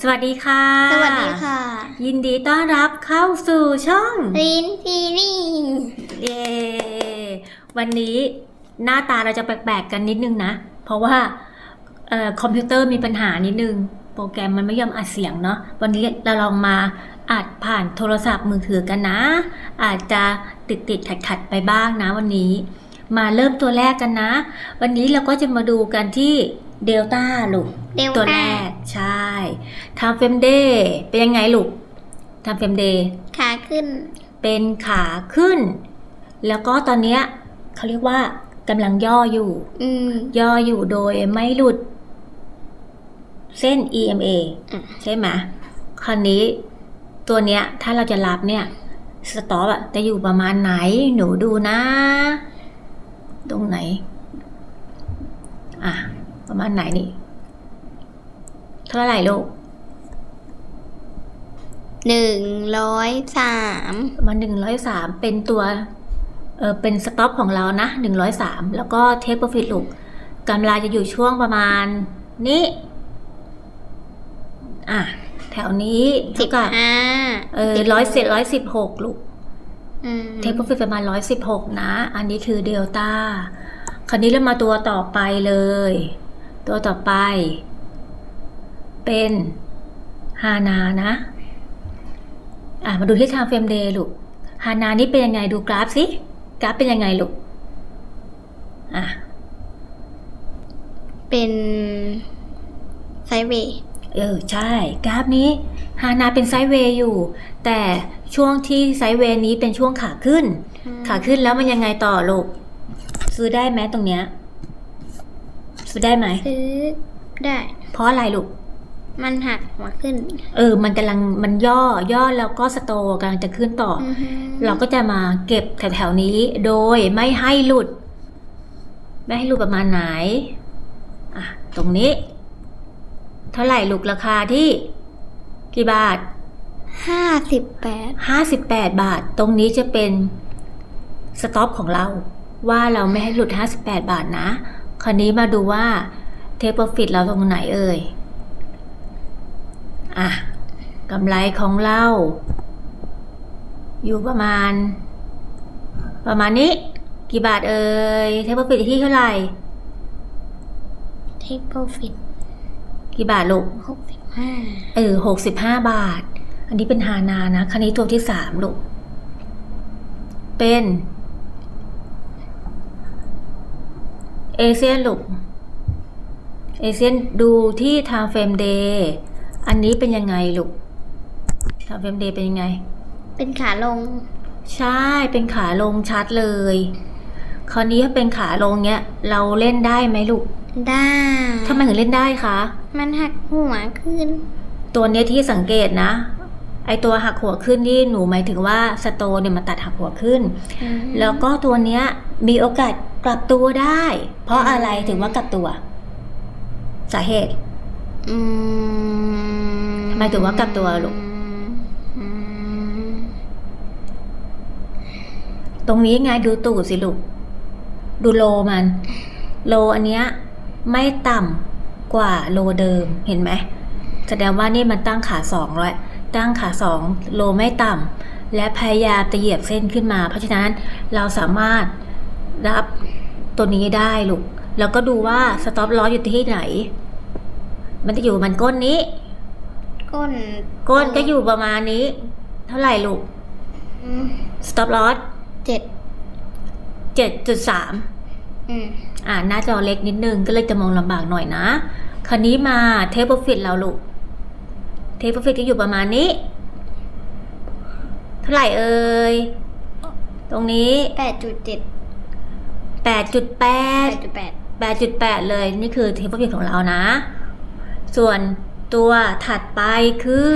สวัสดีค่ะ สวัสดีค่ะ ยินดีต้อนรับเข้าสู่ช่องลินซีรีส์เย้วันนี้หน้าตาเราจะแปลกๆกันนิดนึงนะ เพราะว่าเอ่อคอมพิวเตอร์มีปัญหานิดนึง โปรแกรมมันไม่ยอมอัดเสียงเนาะวันนี้เราลองมาอัดผ่านโทรศัพท์มือถือกันนะ อาจจะติดติดขัดขัดๆไปบ้างนะวันนี้ มาเริ่มตัวแรกกันนะ วันนี้เราก็จะมาดูกันที่ เดลต้าลูกเดลตัวแรต้ากใช่ทำเฟมเดย์เป็นยังไงลูกทำเฟมเดย์ขาขึ้น เป็นขาขึ้น แล้วก็ตอนเนี้ยเขาเรียกว่ากำลังย่ออยู่ อืม ย่ออยู่โดยไม่หลุด เส้น EMA อะ ใช่ไหมคราวนี้ตัวเนี้ย ถ้าเราจะรับเนี่ย สต็อปอะจะอยู่ประมาณไหน หนูดูนะ ตรงไหน อะ ประมาณไหนนี่ เท่าไหร่ลูกหนึ่งร้อยสามประมาณหนึ่งร้อยสามเป็นตัว เออเป็นสต็อปของเรานะหนึ่งร้อยสามแล้วก็เทคโปรฟิตลูกกำไรจะอยู่ช่วงประมาณนี้ อะ แถวนี้สิเท่าบกับห้าเออร้อยเศษร้อยสิบหกลูกอืมเทคโปรฟิตประมาณร้อยสิบหกนะ อันนี้คือเดลต้า คราวนี้เรามาตัวต่อไปเลย ตัวต่อไป เป็นฮานานะอะมาดูที่ time frame day ลูกฮานานี่เป็นยังไงดูกราฟสิกราฟเป็นยังไงลูกอะเป็นไซด์เวย์เออใช่ กราฟนี้ฮานาเป็นไซด์เวย์อยู่ แต่ช่วงที่ไซด์เวย์นี้เป็นช่วงขาขึ้น ขาขึ้นแล้วมันยังไงต่อลูก ซื้อได้ไหมตรงเนี้ย ซื้อได้ไหม ซื้อได้ เพราะอะไรลูก มันหักมาขึ้น เออ มันกำลังมันย่อย่อแล้วก็สโตร์กำลังจะขึ้นต่อออือฮึเราก็จะมาเก็บแถวๆนี้โดยไม่ให้หลุด ไม่ให้หลุดประมาณไหน อะ ตรงนี้ เท่าไหร่ลูกราคาที่ กี่บาท ห้าสิบแปด58บาท ตรงนี้จะเป็นสต็อปของเรา ว่าเราไม่ให้หลุด58บาทนะ คราวนี้มาดูว่าเทปโปรฟิตเราตรงไหนเอ่ย อะกำไรของเรา อยู่ประมาณ ประมาณนี้ กี่บาทเอ่ยเทปโปรฟิตที่เท่าไหร่เทคโปรฟิตกี่บาทลูกหกสิบห้าเออหกสิบห้าบาท อันนี้เป็นฮานานะคันนี้ตัวที่สามลูก เป็น เอเซียนลูกเอเซียนดูที่ time frame day อันนี้เป็นยังไงลูก time frame day เป็นยังไง เป็นขาลง ใช่เป็นขาลงชัดเลย คราวนี้ถ้าเป็นขาลงเนี้ย เราเล่นได้ไหมลูกได้ทำไมถึงเล่นได้คะมันหักหัวขึ้น ตัวเนี้ยที่สังเกตนะไอตัวหักหัวขึ้นนี่หนูหมายถึงว่าสโตนเนี่ยมันตัดหักหัวขึ้น แล้วก็ตัวเนี้ยมีโอกาส กลับตัวได้ เพราะอะไรถึงว่ากลับตัว สาเหตุอืมหมายถึงว่ากลับตัวลูกอืมตรงนี้ไงดูตูดสิลูก ดูโลมัน โลอันเนี้ยไม่ต่ำกว่าโลเดิมเห็นไหมแสดงว่านี่มันตั้งขาสองแล้วตั้งขาสองโลไม่ต่ำและพยายามจะเหยียบเส้นขึ้นมา เพราะฉะนั้นเราสามารถ รับตัวนี้ได้ลูก แล้วก็ดูว่าสต็อปลอสอยู่ที่ไหน มันจะอยู่มันก้นนี้ ก้นก้นก็อยู่ประมาณนี้ เท่าไหร่ลูกอืมสต็อปลอสเจ็ดเจ็ดจุดสามอืมอ่าหน้าจอเล็กนิดนึงก็เลยจะมองลำบากหน่อยนะ คราวนี้มาเทปโปรฟิตเราลูก เทปโปรฟิตก็อยู่ประมาณนี้ เท่าไหร่เอ่ย ตรงนี้แปดจุดเจ็ด แปดจุดแปแปดดจุดแปดแปดจุดแปดเลยนี่คือเทปโปรฟิตของเรานะ ส่วนตัวถัดไปคือ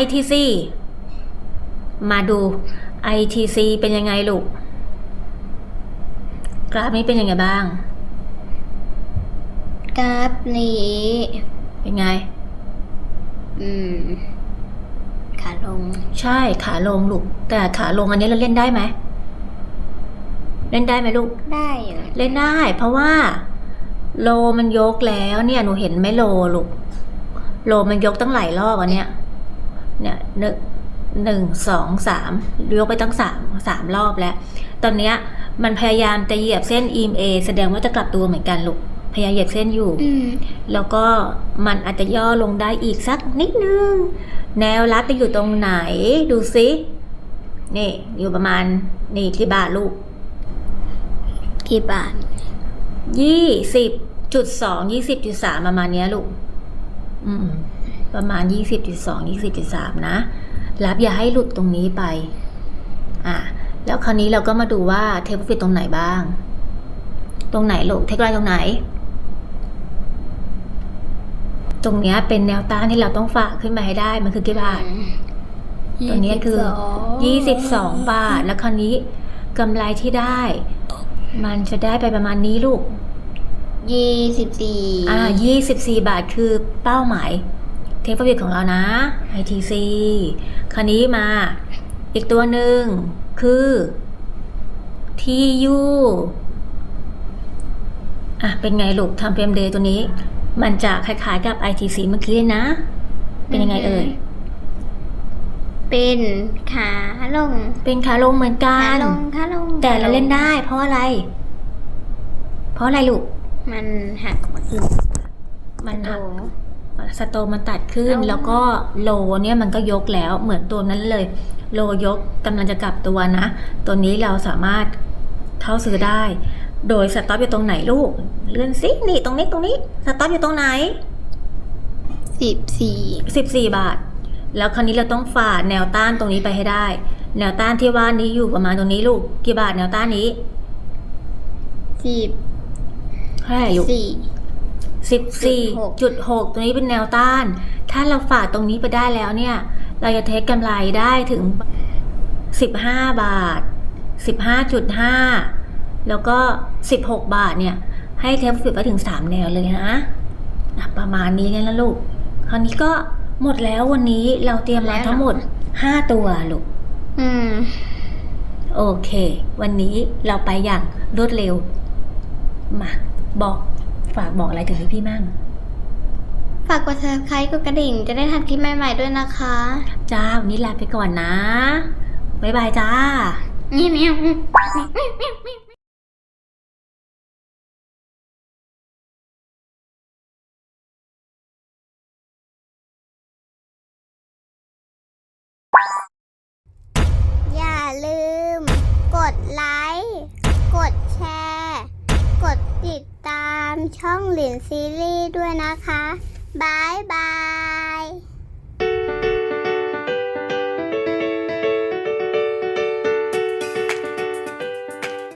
ITC มาดู ITC เป็นยังไงลูก กราฟนี้เป็นยังไงบ้าง กราฟนี้ เป็นไง อืม ขาลง ใช่ขาลงลูก แต่ขาลงอันนี้เราเล่นได้ไหม เล่นได้ไหมลูก ได้อยู่ เล่นได้ เพราะว่า โลมันยกแล้วเนี่ยหนูเห็นไหมโลลูกโลมันยกตั้งหลายรอบอะเนี่ย เนี่ยหนึ่งหนึ่งสองสามยกไปตั้งสามสามรอบแล้ว ตอนเนี้ยมันพยายามจะเหยียบเส้น EMA แสดงว่าจะกลับตัวเหมือนกันลูกพยายามเหยียบเส้นอยู่อืมแล้วก็มันอาจจะย่อลงได้อีกสักนิดนึง แนวรับจะอยู่ตรงไหนดูสินี่อยู่ประมาณนี่กี่บาทลูก กี่บาทยี่สิบจุดสองยี่สิบจุดสามประมาณเนี้ยลูกอืม ประมาณยี่สิบจุดสองยี่สิบจุดสามนะ รับอย่าให้หลุดตรงนี้ไป อะแล้วคราวนี้เราก็มาดูว่าเทปฟิตตรงไหนบ้าง ตรงไหนลูกเทคไลน์ตรงไหน ตรงเนี้ยเป็นแนวต้านที่เราต้องฝากขึ้นมาให้ได้ มันคือกี่บาทตัวเนี้ยคือ22บาท แล้วคราวนี้กำไรที่ได้ มันจะได้ไปประมาณนี้ลูก ยี่สิบสี่อ่า24 บาทคือเป้าหมายเทคโนโลยีของเรานะ ITC คราวนี้มาอีกตัวหนึ่งคือ TU อะเป็นไงลูกทำเฟรมเดย์ตัวนี้ มันจะคล้ายๆกับ ITC เมื่อกี้นะ เป็นยังไงเอ่ย เป็นขา ลงเป็นขาลงเหมือนกัขาน ลงขาลงแต่เราเล่นได้ เพราะอะไร เพราะอะไรลูก มันหักหมดลูกมันโอ้หักสโตมันตัดขึ้น เอา แล้วก็โลเนี่ยมันก็ยกแล้วเหมือนตัวนั้นเลย โลยกกำลังจะกลับตัวนะ ตัวนี้เราสามารถเข้าซื้อได้ โดยสต็อปอยู่ตรงไหนลูก เลื่อนซินี่ตรงนี้ตรงนี้สต็อปอยู่ตรงไหน สิบสี่ 14 บาท แล้วคราวนี้เราต้องฝ่าแนวต้านตรงนี้ไปให้ได้ แนวต้านที่ว่านี้อยู่ประมาณตรงนี้ลูก กี่บาทแนวต้านนี้สิบเท่าไหร่ลูกสี่สิบสี่จุจุดดหหกกตรงนี้เป็นแนวต้าน ถ้าเราฝ่าตรงนี้ไปได้แล้วเนี่ย เราจะเทคกำไรได้ถึงสิบห้าบาทสิบห้าจุดห้าแล้วก็สิบหกบาทเนี่ย ให้เทคฟิตไปถึงสามแนวเลยนะอะประมาณนี้กันแล้วลูก คราวนี้ก็ หมดแล้ววันนี้เราเตรียมมาทั้งหมดห้าตัวลูก อืม โอเค วันนี้เราไปอย่างรวดเร็ว มาบอกฝากบอกอะไรถึงพี่ๆมั่งฝากกด subscribe กดกระดิ่ง จะได้ทันคลิปใหม่ๆด้วยนะคะ จ้า วันนี้ลาไปก่อนนะ บ๊ายบายจ้า เมียวเมียว ช่องหลินซีรีส์ด้วยนะคะบายบาย